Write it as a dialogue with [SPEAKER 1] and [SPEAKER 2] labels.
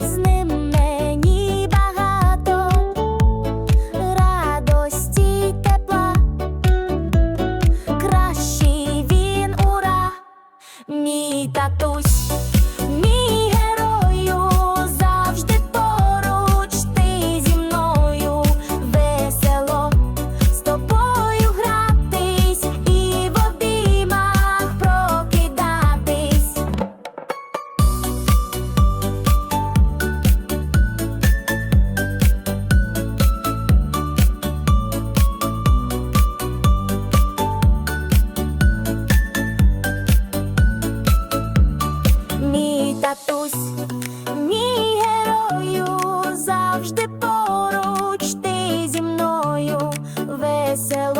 [SPEAKER 1] З ним мені багато, радості тепла, кращий він, ура, мій татусь. SLO